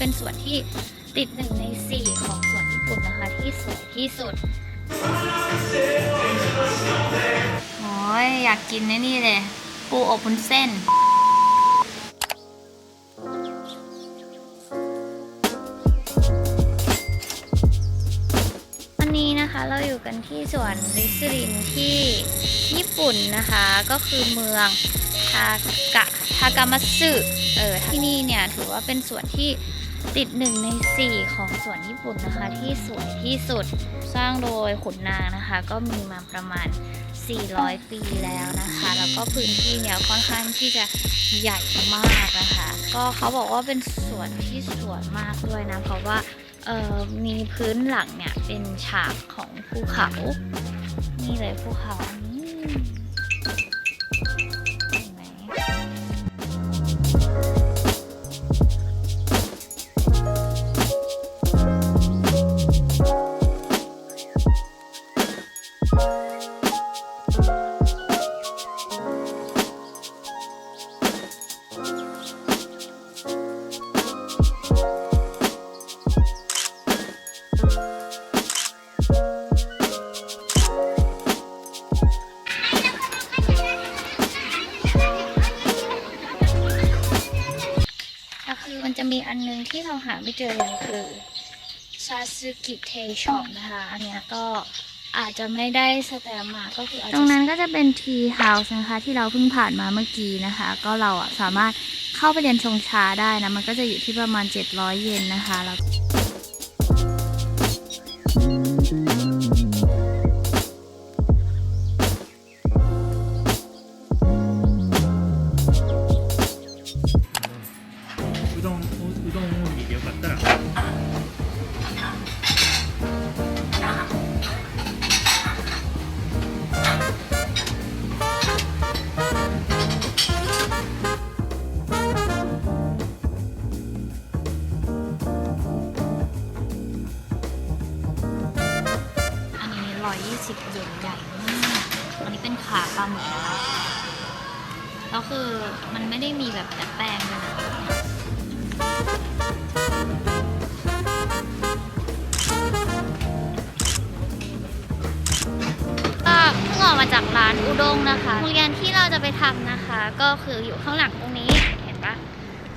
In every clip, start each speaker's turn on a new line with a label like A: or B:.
A: เป็นส่วนที่ติดหนึ่งในสี่ของส่วนญี่ปุ่นนะคะที่สวยที่สุดโอ้ยอยากกินนี่เลย ปูอบวุ้นเส้นวันนี้นะคะเราอยู่กันที่สวนริสรินที่ญี่ปุ่นนะคะ ก็คือเมืองทากะทากามัตสึเออที่นี่เนี่ยถือว่าเป็นสวนที่ ติดหนึ่งในสี่ของสวนญี่ปุ่นนะคะที่สวยที่สุดสร้างโดยขุนนางนะคะ ก็มีมาประมาณ 400 ปีแล้วนะคะ แล้วก็พื้นที่เนี่ยค่อนข้างที่จะใหญ่มากนะคะ ก็เขาบอกว่าเป็นสวนที่สวยมากด้วยนะ เพราะว่ามีพื้นหลังเนี่ยเป็นฉากของภูเขา นี่เลยภูเขาอันนี้ อันนึงที่เราหาไม่เจอเลยคือซาสึกิเทช็อปนะคะ อันเนี้ยก็อาจจะไม่ได้สแตมมาก็คืออาจจะตรงนั้นก็จะเป็นทีเฮาส์นะคะ ที่เราเพิ่งผ่านมาเมื่อกี้นะคะ ก็เราอะสามารถเข้าไปเรียนชงชาได้นะ มันก็จะอยู่ที่ประมาณ 700 เยนนะคะแล้ว 120 เยนใหญ่มากอันนี้เป็นขาปลาหมึกนะคะแล้วคือมันไม่ได้มีแบบแต่แป้งด้วยนะก็เพิ่งออกมาจากร้านอุด้งนะคะโรงเรียนที่เราจะไปทำนะคะ ก็คืออยู่ข้างหลังตรงนี้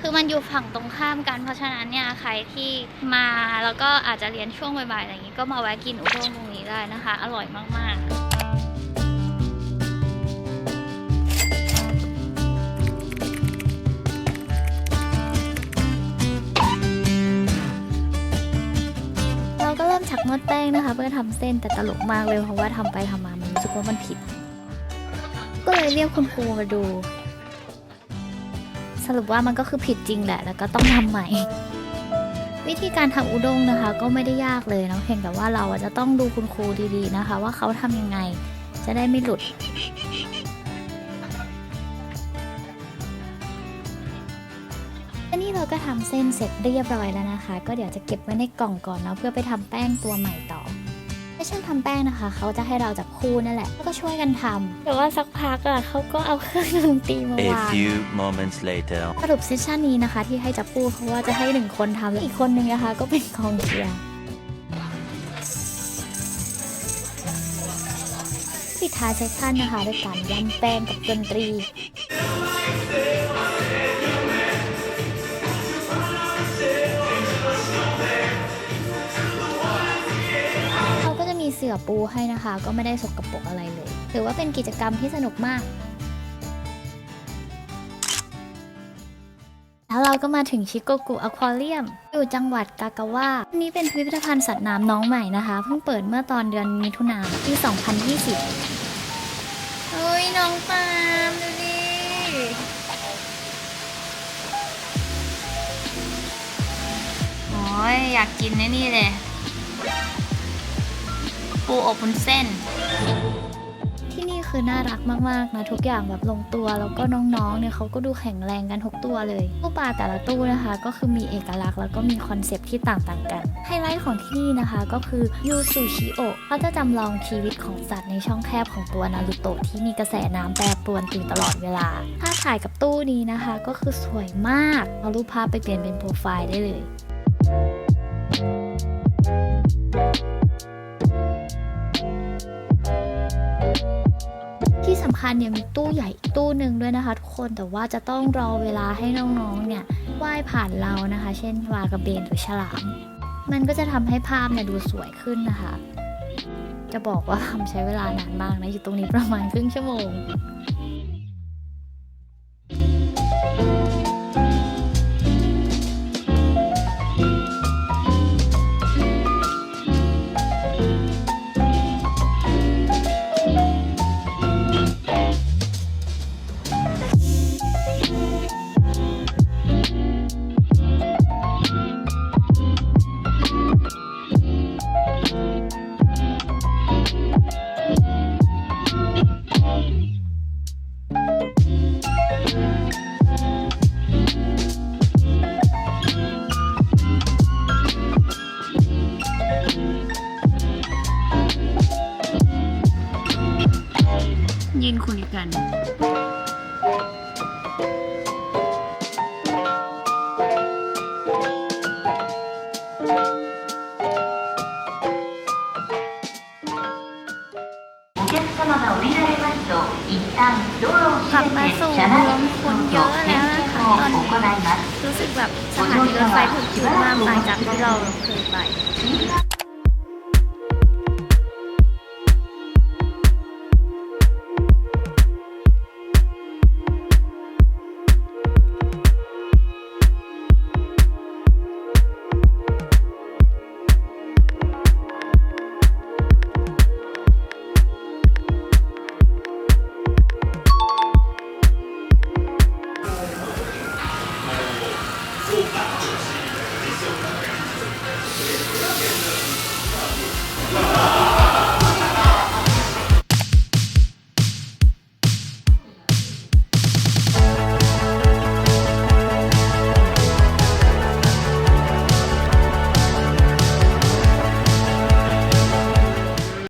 A: คือมันอยู่ฝั่งตรงข้ามกัน เพราะฉะนั้นเนี่ยใครที่มาแล้วก็อาจจะเรียนช่วงบ่ายๆอะไรอย่างนี้ก็มาแวะกินอุด้งตรงนี้ได้นะคะ อร่อยมากๆเราก็เริ่มชักนวดแป้งนะคะ เพื่อทำเส้นแต่ตลกมากเลยเพราะว่าทำไปทำมามันรู้สึกว่ามันผิด ก็เลยเรียกคุณครูมาดู สรุปว่ามันก็คือผิดจริงแหละ แล้วก็ต้องทำใหม่ วิธีการทำอุด้งนะคะ ก็ไม่ได้ยากเลยเนาะเพียงแต่ว่าเราจะต้องดูคุณครูดีๆนะคะ ว่าเขาทำยังไง จะได้ไม่หลุดอันนี้เราก็ทำเส้นเสร็จเรียบร้อยแล้วนะคะ ก็เดี๋ยวจะเก็บไว้ในกล่องก่อนเนาะเพื่อไปทำแป้งตัวใหม่ต่อ ไม่ใช่ทำแป้งนะคะ เขาจะให้เราจับคู่นั่นแหละ แล้วก็ช่วยกันทำแต่ว่าสักพักอะเขาก็เอาเครื่องดนตรีมา
B: A
A: วาง
B: few moments later.
A: สรุปเซสชันนี้นะคะ ที่ให้จับคู่เพราะว่าจะให้หนึ่งคนทำและอีกคนนึงนะคะ ก็เป็นกองเชียร์ปิดท้ายเซสชันนะคะด้วยการย้ำแป้งกับดนตรี สื่อปูให้นะคะ ก็ไม่ได้สกปรกอะไรเลยถือว่าเป็นกิจกรรมที่สนุกมาก แล้วเราก็มาถึงชิโกกุอควาเรียมอยู่จังหวัดกากาวะอันนี้เป็นพิพิธภัณฑ์สัตว์น้ำน้องใหม่นะคะ เพิ่งเปิดเมื่อตอนเดือนมิถุนายนปี 2020เฮ้ยน้องปาล์มดูดิโอ้ยอยากกินนี่เลย ปูอบวุ้นเส้น ที่นี่คือน่ารักมากๆนะทุกอย่างแบบลงตัวแล้วก็น้องๆเนี่ยเขาก็ดูแข็งแรงกันทุกตัวเลย ตู้ปลาแต่ละตู้นะคะ ก็คือมีเอกลักษณ์แล้วก็มีคอนเซปต์ที่ต่างๆกัน ไฮไลท์ของที่นี่นะคะก็คือยูซูชิโอะเขาจะจำลองชีวิตของสัตว์ในช่องแคบของตัวนารูโตะที่มีกระแสน้ำแปรปรวนอยู่ตลอดเวลา ถ้าถ่ายกับตู้นี้นะคะ ก็คือสวยมากเอารูปภาพไปเปลี่ยนเป็นโปรไฟล์ได้เลยที่ส คัญเนี่ยมีตู้ใหญ่ตู้หนึ่งด้วยนะคะทุกคนแต่ว่าจะต้องรอเวลาให้น้องๆเนี่ยว่ายผ่านเรานะคะ เช่นวากระเบนหรือฉลาม มันก็จะทำให้ภาพเนี่ยดูสวยขึ้นนะคะ จะบอกว่าทำใช้เวลานานมากนะอยู่ตรงนี้ประมาณครึ่งชั่วโมง ร
B: ว
A: มคนเยอะแล้วนะคะตอนนี้รู้สึกแบบสถานีรถไฟถูกคิวมากางจากที่เราเคยไป